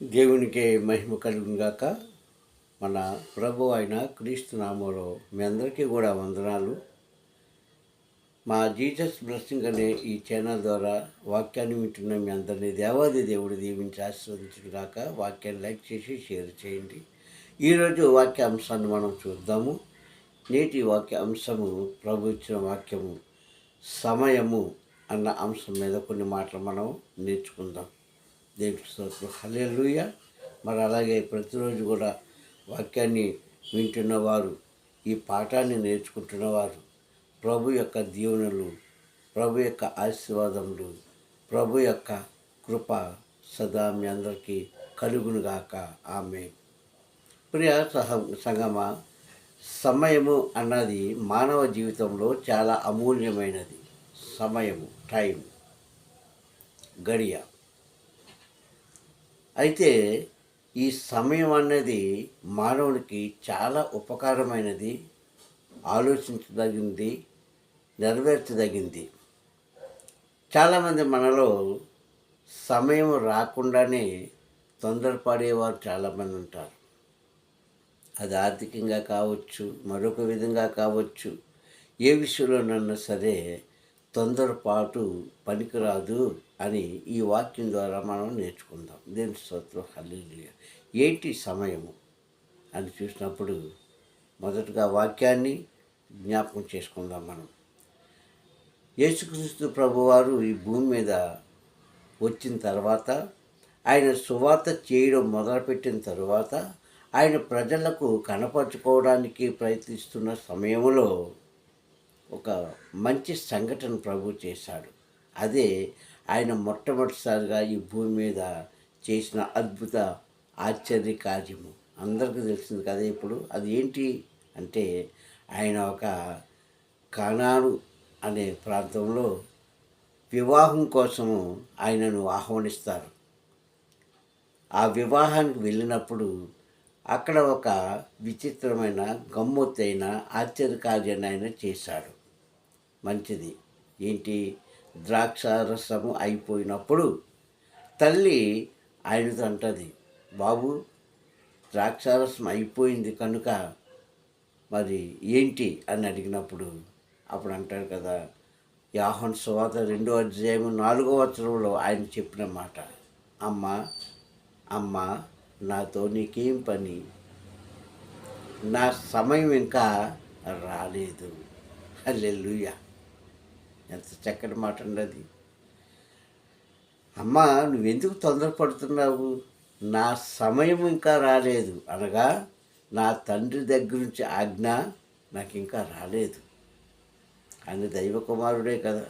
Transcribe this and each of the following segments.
దేవునికే మహిమ కలుగుగాక మన ప్రభు అయిన క్రీస్తు నామంలో మీ అందరికీ కూడా వందనాలు. మా జీసస్ బ్లెస్సింగ్ అనే ఈ ఛానల్ ద్వారా వాక్యాన్ని వింటున్న మీ అందరినీ దేవాది దేవుడు దీవించి ఆశీర్వదించుగాక వాక్యాన్ని లైక్ చేసి షేర్ చేయండి. ఈరోజు వాక్య అంశాన్ని మనం చూద్దాము. నేటి వాక్య అంశము ప్రభు ఇచ్చిన వాక్యము సమయము అన్న అంశం మీద కొన్ని మాటలు మనం నేర్చుకుందాం. దేవుడి స్తోత్రం. హల్లెలూయ. మరి అలాగే ప్రతిరోజు కూడా వాక్యాన్ని వింటున్నవారు ఈ పాఠాన్ని నేర్చుకుంటున్నవారు ప్రభు యొక్క దీవెనలు ప్రభు యొక్క ఆశీర్వాదములు ప్రభు యొక్క కృప సదా మీ అందరికీ కలుగునుగాక ఆమె ప్రియ సహ సంగమ సమయము అన్నది మానవ జీవితంలో చాలా అమూల్యమైనది. సమయము టైం గడియ. అయితే ఈ సమయం అన్నది మానవునికి చాలా ఉపకారమైనది ఆలోచించదగింది నెరవేర్చదగింది. చాలామంది మనలో సమయం రాకుండానే తొందరపడేవారు చాలామంది ఉంటారు. అది ఆర్థికంగా కావచ్చు మరొక విధంగా కావచ్చు ఏ విషయంలోనన్నా సరే తొందరపాటు పనికిరాదు అని ఈ వాక్యం ద్వారా మనం నేర్చుకుందాం. దేని స్తోత్రం? హల్లి ఏంటి సమయము? అని చూసినప్పుడు మొదటగా వాక్యాన్ని జ్ఞాపకం చేసుకుందాం మనం. యేసుక్రీస్తు ప్రభువారు ఈ భూమి మీద వచ్చిన తర్వాత ఆయన సువార్త చేయడం మొదలుపెట్టిన తర్వాత ఆయన ప్రజలకు కనపరుచుకోవడానికి ప్రయత్నిస్తున్న సమయంలో ఒక మంచి సంఘటన ప్రభు చేశాడు. అదే ఆయన మొట్టమొదటిసారిగా ఈ భూమి మీద చేసిన అద్భుత ఆశ్చర్య కార్యము. అందరికీ తెలిసింది కదా ఇప్పుడు అది ఏంటి అంటే ఆయన ఒక కణాను అనే ప్రాంతంలో వివాహం కోసము ఆయనను ఆహ్వానిస్తారు. ఆ వివాహానికి వెళ్ళినప్పుడు అక్కడ ఒక విచిత్రమైన గమ్మొత్తైన ఆశ్చర్యకార్యాన్ని ఆయన చేశాడు. మంచిది. ఏంటి? ద్రాక్షారసము అయిపోయినప్పుడు తల్లి ఆయనతో అంటది బాబు ద్రాక్షారసం అయిపోయింది కనుక మరి ఏంటి? అని అడిగినప్పుడు అప్పుడు అంటాడు కదా యాహన్ సువాత రెండో అధ్యాయం నాలుగో వచనంలో ఆయన చెప్పిన మాట అమ్మ అమ్మ నాతో నీకేం పని? నా సమయం ఇంకా రాలేదు. హల్లెలూయా. ఎంత చక్కటి మాట అండి అది అమ్మా నువ్వెందుకు తొందరపడుతున్నావు? నా సమయం ఇంకా రాలేదు. అనగా నా తండ్రి దగ్గర నుంచి ఆజ్ఞ నాకు ఇంకా రాలేదు. ఆయన దైవ కుమారుడే కదా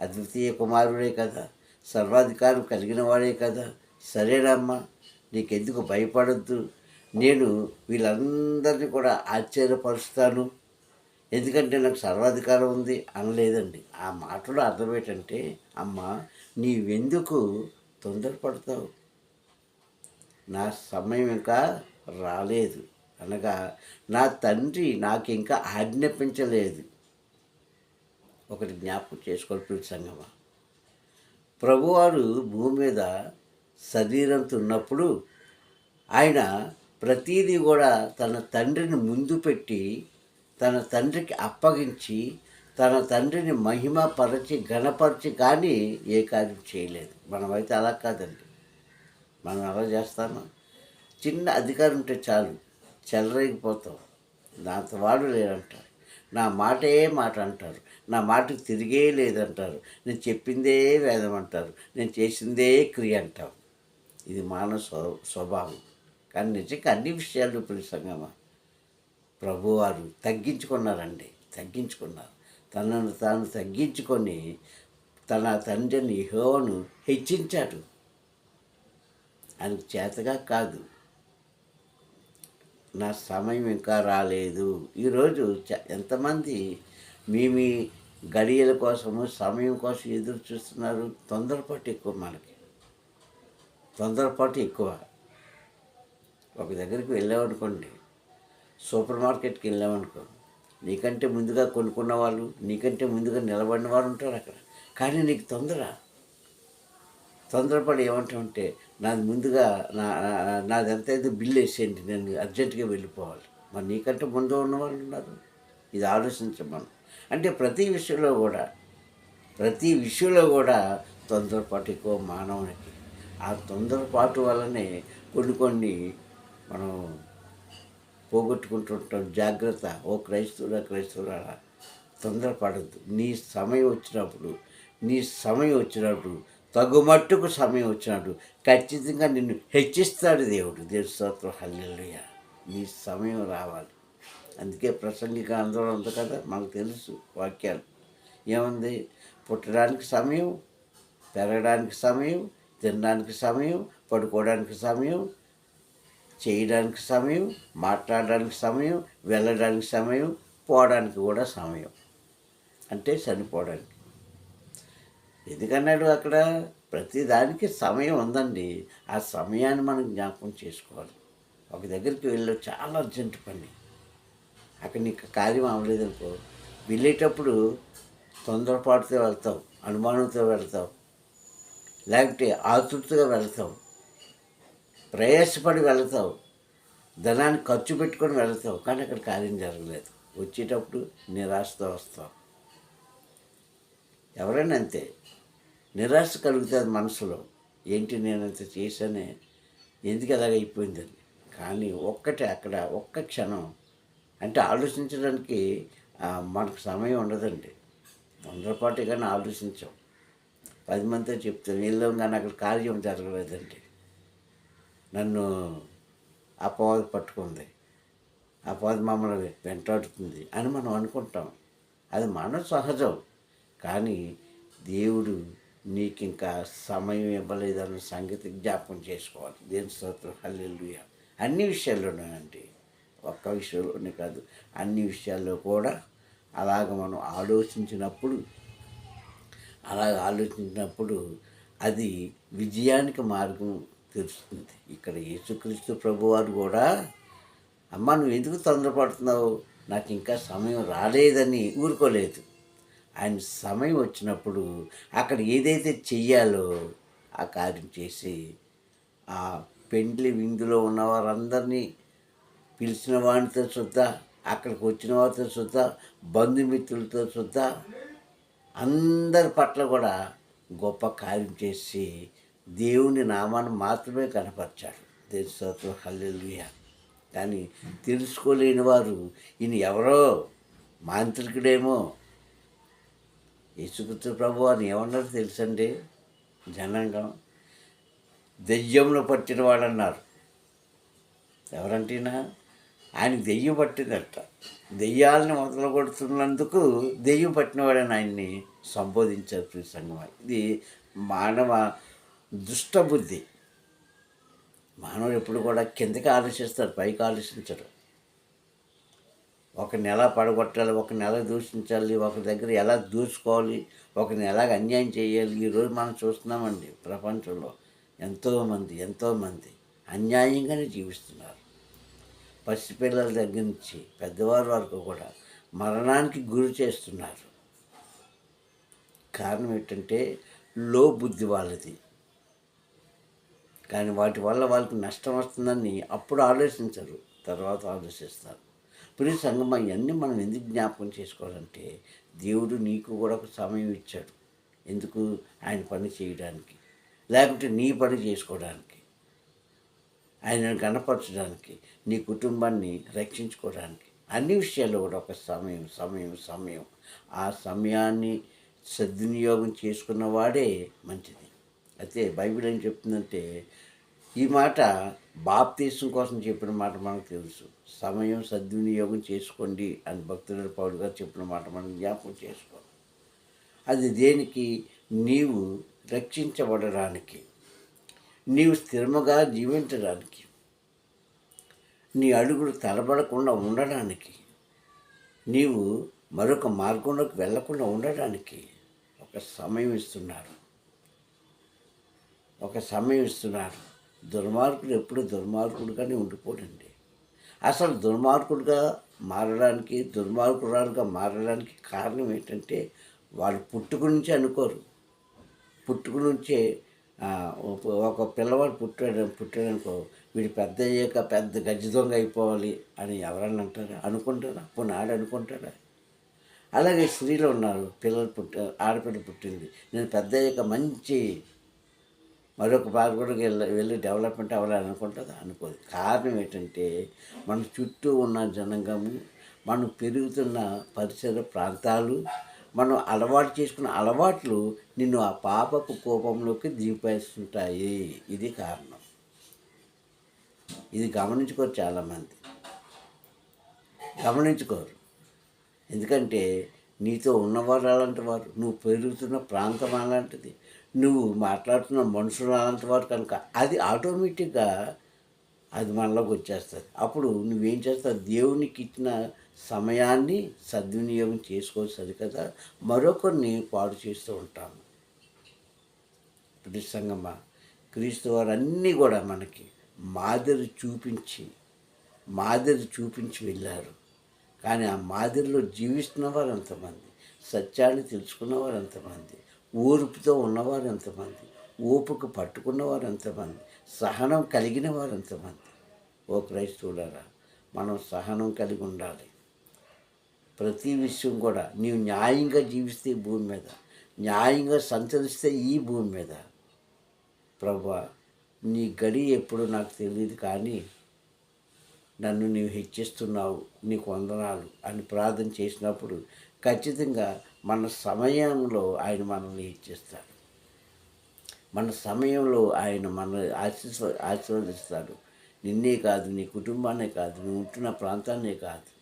అద్వితీయ కుమారుడే కదా సర్వాధికారం కలిగిన వాడే కదా. సరేనమ్మా నీకెందుకు భయపడద్దు. నేను వీళ్ళందరినీ కూడా ఆశ్చర్యపరుస్తాను. ఎందుకంటే నాకు సర్వాధికారం ఉంది అనలేదండి. ఆ మాటలో అర్థం ఏంటంటే అమ్మ నీవెందుకు తొందరపడతావు? నా సమయం ఇంకా రాలేదు. అనగా నా తండ్రి నాకు ఇంకా ఆజ్ఞాపించలేదు. ఒకటి జ్ఞాపకం చేసుకోవాలి ప్రియ ప్రభువారు భూమి మీద శరీరంతో ఉన్నప్పుడు ఆయన ప్రతీది కూడా తన తండ్రిని ముందు పెట్టి తన తండ్రికి అప్పగించి తన తండ్రిని మహిమపరచి ఘనపరిచి కానీ ఏ కార్యం చేయలేదు. మనమైతే అలా కాదండి. మనం అలా చేస్తామా? చిన్న అధికారం ఉంటే చాలు. చెలరేగిపోతాం. దాంతో వాడు లేరంటారు నా మాటే మాట అంటారు. నా మాటకు తిరిగే లేదంటారు. నేను చెప్పిందే వేదం అంటారు. నేను చేసిందే క్రియ అంటాం ఇది మానవ స్వ స్వభావం. కానీ నిజంగా అన్ని విషయాలు ఇప్పుడు సంగమా ప్రభువారు తగ్గించుకున్నారండి తగ్గించుకున్నారు. తనను తాను తగ్గించుకొని తన తండ్రిని హోను హెచ్చించాడు. ఆయనకు చేతగా కాదు. నా సమయం ఇంకా రాలేదు. ఈరోజు చ- ఎంతమంది మీ మీ గడియల కోసము సమయం కోసం ఎదురు చూస్తున్నారు? తొందరపాటు ఎక్కువ మనకి. తొందరపాటు ఎక్కువ. ఒక దగ్గరికి వెళ్ళామనుకోండి సూపర్ మార్కెట్కి వెళ్ళామనుకో నీకంటే ముందుగా కొనుక్కున్న వాళ్ళు నీకంటే ముందుగా నిలబడిన వారు ఉంటారు అక్కడ. కానీ నీకు తొందర. తొందరపడి ఏమంటామంటే నాది ముందుగా నా నాది ఎంత అయితే బిల్ వేసేయండి నేను అర్జెంటుగా వెళ్ళిపోవాలి. మరి నీకంటే ముందు ఉన్న వాళ్ళు ఉన్నారు. ఇది ఆలోచించమను అంటే ప్రతి విషయంలో కూడా ప్రతి విషయంలో కూడా తొందరపాటు ఎక్కువ మానవునికి. ఆ తొందరపాటు వల్లనే కొన్ని కొన్ని మనం పోగొట్టుకుంటుంటాం జాగ్రత్త ఓ క్రైస్తవుడా క్రైస్తవుడా తొందరపడద్దు. నీ సమయం వచ్చినప్పుడు నీ సమయం వచ్చినప్పుడు తగుమట్టుకు సమయం వచ్చినప్పుడు ఖచ్చితంగా నిన్ను హెచ్చిస్తాడు దేవుడు. దేవుడి స్తోత్రం. నీ సమయం రావాలి. అందుకే ప్రసంగిక ఆందోళన ఉంది కదా మనకు తెలుసు వాక్యాలు. ఏముంది? పుట్టడానికి సమయం పెరగడానికి సమయం తినడానికి సమయం పడుకోవడానికి సమయం చేయడానికి సమయం మాట్లాడడానికి సమయం వెళ్ళడానికి సమయం పోవడానికి కూడా సమయం. అంటే చనిపోవడానికి. ఎందుకన్నాడు అక్కడ? ప్రతిదానికి సమయం ఉందండి. ఆ సమయాన్ని మనం జ్ఞాపకం చేసుకోవాలి. ఒక దగ్గరికి వెళ్ళి చాలా అర్జెంట్ పని. అక్కడ నీకు కార్యం అవ్వలేదనుకో వెళ్ళేటప్పుడు తొందరపాటుతో వెళ్తావు అనుమానంతో వెళ్తావు లేకపోతే ఆతృతగా వెళ్తావు. ప్రయాసపడి వెళ్తావు. ధనాన్ని ఖర్చు పెట్టుకొని వెళ్తావు. కానీ అక్కడ కార్యం జరగలేదు. వచ్చేటప్పుడు నిరాశతో వస్తావు. ఎవరైనా అంతే. నిరాశ కలుగుతుంది మనసులో. ఏంటి నేను అంత చేశానే? ఎందుకు అలాగ అయిపోయిందని కానీ ఒక్కటే అక్కడ ఒక్క క్షణం. అంటే ఆలోచించడానికి మనకు సమయం ఉండదండి. తొందరపాటు కానీ ఆలోచించాం. పది మందితో చెప్తాం వెళ్ళాం కానీ అక్కడ కార్యం జరగలేదండి. నన్ను అపవాది పట్టుకుంది. అపవాది మమ్మల్ని వెంటాడుతుంది అని మనం అనుకుంటాం. అది మన సహజం. కానీ దేవుడు నీకు ఇంకా సమయం ఇవ్వలేదన్న సంగతి జ్ఞాపకం చేసుకోవాలి. దేని స్తోత్రం. హల్లెలూయ. అన్ని విషయాల్లోనే అండి ఒక్క విషయంలోనే కాదు. అన్ని విషయాల్లో కూడా అలాగ మనం ఆలోచించినప్పుడు అలాగ ఆలోచించినప్పుడు అది విజయానికి మార్గం తెలుస్తుంది. ఇక్కడ యేసుక్రీస్తు ప్రభువారు కూడా అమ్మ నువ్వు ఎందుకు తొందరపడుతున్నావు? నాకు ఇంకా సమయం రాలేదని ఊరుకోలేదు. ఆయన సమయం వచ్చినప్పుడు అక్కడ ఏదైతే చెయ్యాలో ఆ కార్యం చేసి ఆ పెండ్లి విందులో ఉన్న వారందరినీ పిలిచిన వాడితో చూద్దా అక్కడికి వచ్చిన వారితో చూద్దా బంధుమిత్రులతో చూద్దా అందరి పట్ల కూడా గొప్ప కార్యం చేసి దేవుని నామాన్ని మాత్రమే కనపరిచాడు. దేని స్తోత్రం హల్లెలూయా కానీ తెలుసుకోలేని వారు ఈయన ఎవరో? మాంత్రికుడేమో. యేసుక్రీస్తు ప్రభు అని ఏమన్నారు తెలుసండి? జనాంగం. దెయ్యంలో పట్టిన వాడు అన్నారు ఎవరంటేనా ఆయన దెయ్యం పట్టిందట. దెయ్యాలని మొదలు కొడుతున్నందుకు దెయ్యం పట్టినవాడని ఆయన్ని సంబోధించారు సంఘం. ఇది మానవ దుష్టబుద్ధి. మానవుడు ఎప్పుడు కూడా కిందకి ఆలోచిస్తారు పైకి ఆలోచించడు ఒక నెల పడగొట్టాలి ఒక నెల దూషించాలి ఒక దగ్గర ఎలా దూసుకోవాలి ఒకరిని ఎలాగ అన్యాయం చేయాలి ఈరోజు మనం చూస్తున్నామండి ప్రపంచంలో ఎంతోమంది ఎంతోమంది అన్యాయంగానే జీవిస్తున్నారు. పసిపిల్లల దగ్గర నుంచి పెద్దవారి వరకు కూడా మరణానికి గురి చేస్తున్నారు. కారణం ఏంటంటే లో బుద్ధి వాళ్ళది. కానీ వాటి వల్ల వాళ్ళకి నష్టం వస్తుందని అప్పుడు ఆలోచించరు. తర్వాత ఆలోచిస్తారు. ప్రియ సంగమ ఇవన్నీ మనం ఎందుకు జ్ఞాపకం చేసుకోవాలంటే దేవుడు నీకు కూడా ఒక సమయం ఇచ్చాడు. ఎందుకు? ఆయన పని చేయడానికి. లేకుంటే నీ పని చేసుకోవడానికి. ఆయనను గణపరచడానికి నీ కుటుంబాన్ని రక్షించుకోవడానికి. అన్ని విషయాల్లో కూడా ఒక సమయం సమయం సమయం. ఆ సమయాన్ని సద్వినియోగం చేసుకున్న వాడే మంచిది. అయితే బైబిల్ ఏం చెప్తుందంటే ఈ మాట బాప్తీసం కోసం చెప్పిన మాట మనకు తెలుసు. సమయం సద్వినియోగం చేసుకోండి అని భక్తుల పౌరు గారు చెప్పిన మాట మనం జ్ఞాపకం చేసుకో అది దేనికి? నీవు రక్షించబడడానికి. నీవు స్థిరముగా జీవించడానికి. నీ అడుగులు తలబడకుండా ఉండడానికి. నీవు మరొక మార్గంలోకి వెళ్ళకుండా ఉండడానికి ఒక సమయం ఇస్తున్నారు. ఒక సమయం ఇస్తున్నారు. దుర్మార్గుడు ఎప్పుడు దుర్మార్గుడుగానే ఉండిపోడండి. అసలు దుర్మార్గుడుగా మారడానికి దుర్మార్గురాలుగా మారడానికి కారణం ఏంటంటే వాళ్ళు పుట్టుకు నుంచి అనుకోరు. పుట్టుకు నుంచే ఒక- పిల్లవాడు పుట్టాడు పుట్టాడనుకో వీడు పెద్ద అయ్యాక పెద్ద గజ్జి దొంగ అయిపోవాలి అని ఎవరన్నా అంటారా? అనుకుంటారా? పోనీ ఆడు అనుకుంటారా అలాగే స్త్రీలు ఉన్నారు. పిల్లలు పుట్ట ఆడపిల్ల పుట్టింది. నేను పెద్ద అయ్యాక మంచి మరొక బాగా కూడా వెళ్ళి వెళ్ళి డెవలప్మెంట్ అవ్వాలని అనుకుంటుందా అనుకోదు. కారణం ఏంటంటే మన చుట్టూ ఉన్న జనాంగము మనం పెరుగుతున్న పరిసర ప్రాంతాలు మనం అలవాటు చేసుకున్న అలవాట్లు నిన్ను ఆ పాపపు కోపంలోకి దింపేస్తుంటాయి. ఇది కారణం. ఇది గమనించుకోరు చాలామంది. గమనించుకోరు. ఎందుకంటే నీతో ఉన్నవారు అలాంటి వారు. నువ్వు పెరుగుతున్న ప్రాంతం అలాంటిది. నువ్వు మాట్లాడుతున్న మనుషులు అలాంటి వారు కనుక అది ఆటోమేటిక్గా అది మనలోకి వచ్చేస్తుంది. అప్పుడు నువ్వేం చేస్తావు? దేవునికి ఇచ్చిన సమయాన్ని సద్వినియోగం చేసుకోవచ్చు కదా. మరొకరిని పాడు చేస్తూ ఉంటాము. ఇప్పుడు క్రీస్తు వారు అన్నీ కూడా మనకి మాదిరి చూపించి మాదిరి చూపించి వెళ్ళారు. కానీ ఆ మాదిరిలో జీవిస్తున్న వారు ఎంతమంది? సత్యాన్ని తెలుసుకున్నవారు ఎంతమంది? ఓర్పుతో ఉన్నవారు ఎంతమంది? ఓపుకు పట్టుకున్నవారు ఎంతమంది? సహనం కలిగిన వారు ఎంతమంది? ఓ క్రైస్తవులారా మనం సహనం కలిగి ఉండాలి. ప్రతి విషయం కూడా నీవు న్యాయంగా జీవిస్తే ఈ భూమి మీద న్యాయంగా సంచరిస్తే ఈ భూమి మీద. ప్రభా నీ గడి ఎప్పుడు నాకు తెలియదు కానీ నన్ను నీవు హెచ్చిస్తున్నావు నీకు వందనాలు అని ప్రార్థన చేసినప్పుడు ఖచ్చితంగా మన సమయంలో ఆయన మనల్ని ఇచ్చిస్తాడు. మన సమయంలో ఆయన మన ఆశీర్వ ఆశీర్వదిస్తాడు. నిన్నే కాదు నీ కుటుంబాన్నే కాదు నువ్వు ఉంటున్న ప్రాంతాన్నే కాదు.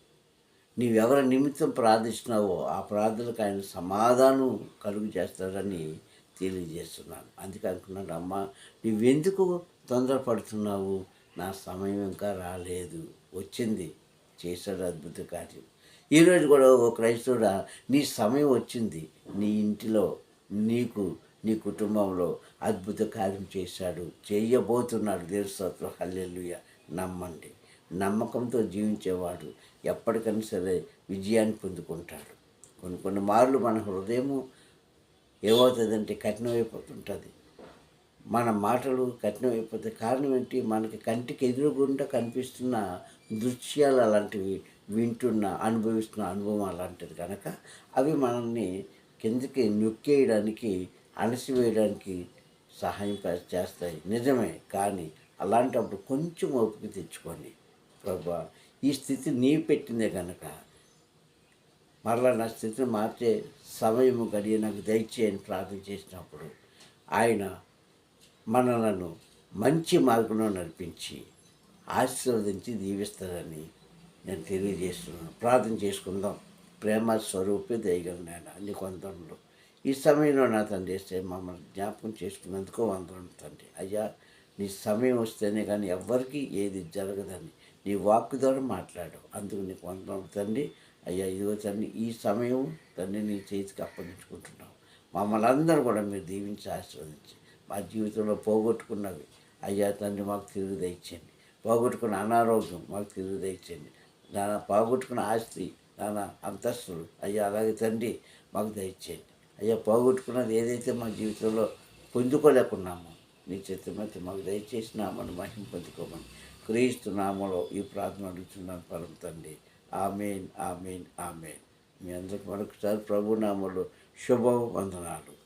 నీవెవరి నిమిత్తం ప్రార్థిస్తున్నావో ఆ ప్రార్థనకు ఆయన సమాధానం కలుగు చేస్తాడని తెలియజేస్తున్నాను. అందుకే అనుకున్నాడు అమ్మ నువ్వెందుకు తొందరపడుతున్నావు? నా సమయం ఇంకా రాలేదు. వచ్చింది. చేశాడు అద్భుత కార్యం. ఈరోజు కూడా ఓ క్రైస్తవుడా నీ సమయం వచ్చింది. నీ ఇంటిలో నీకు నీ కుటుంబంలో అద్భుత కార్యం చేశాడు. చేయబోతున్నాడు దేవస్తోత్రం హల్లెలుయ. నమ్మండి. నమ్మకంతో జీవించేవాడు ఎప్పటికైనా సరే విజయాన్ని పొందుకుంటాడు. కొన్ని కొన్ని మార్లు మన హృదయము ఏమవుతుందంటే కఠినమైపోతుంటుంది. మన మాటలు కఠినమైపోతాయి. కారణం ఏంటి? మనకి కంటికి ఎదురుగుండా కనిపిస్తున్న దృశ్యాలు అలాంటివి వింటున్న అనుభవిస్తున్న అనుభవం అలాంటిది కనుక అవి మనల్ని కిందకి నొక్కేయడానికి అణసివేయడానికి సహాయం చేస్తాయి. నిజమే కానీ అలాంటప్పుడు కొంచెం ఓపిక తెచ్చుకొని ప్రభా ఈ స్థితి నీ పెట్టిందే కనుక మరలా నా స్థితిని మార్చే సమయము గడియ నాకు దయచేయని ప్రార్థన చేసినప్పుడు ఆయన మనలను మంచి మార్గంలో నడిపించి ఆశీర్వదించి దీవిస్తారని నేను తెలియజేస్తున్నాను. ప్రార్థన చేసుకుందాం. ప్రేమ స్వరూపి దయగలనాయన నీ కొంతంలో ఈ సమయంలో నా తండ్రి వేస్తే మమ్మల్ని జ్ఞాపకం చేసుకున్నందుకు వందనం తండ్రి. అయ్యా నీ సమయం వస్తేనే కానీ ఎవ్వరికీ ఏది జరగదని నీ వాక్ ద్వారా మాట్లాడు అందుకు నీకు వందనం తండ్రి. అయ్యా ఇదిగో తండ్రి ఈ సమయం తండ్రి నీ చేతికి అప్పగించుకుంటున్నాం మమ్మల్ని అందరూ కూడా మీరు దీవించి ఆశీర్వదించి మా జీవితంలో పోగొట్టుకున్నవి. అయ్యా తండ్రి మాకు తిరుగు దయచేయండి పోగొట్టుకున్న అనారోగ్యం మాకు తిరుగు దయచేయండి నాన్న పోగొట్టుకున్న ఆస్తి నాన్న అంతస్తులు. అయ్యా అలాగే తండ్రి మాకు దయచేయండి. అయ్యా పోగొట్టుకున్నది ఏదైతే మా జీవితంలో పొందుకోలేకున్నామో నీ చిత్తమైతే మాకు దయచేసి నామను మహిమ పొందుకోమని క్రీస్తు నామలో ఈ ప్రార్థన అడుగుతున్నాను పరం తండ్రి. Amen amen amen. మీ అందరికి మరొకసారి ప్రభు నామలో శుభ వందనాలు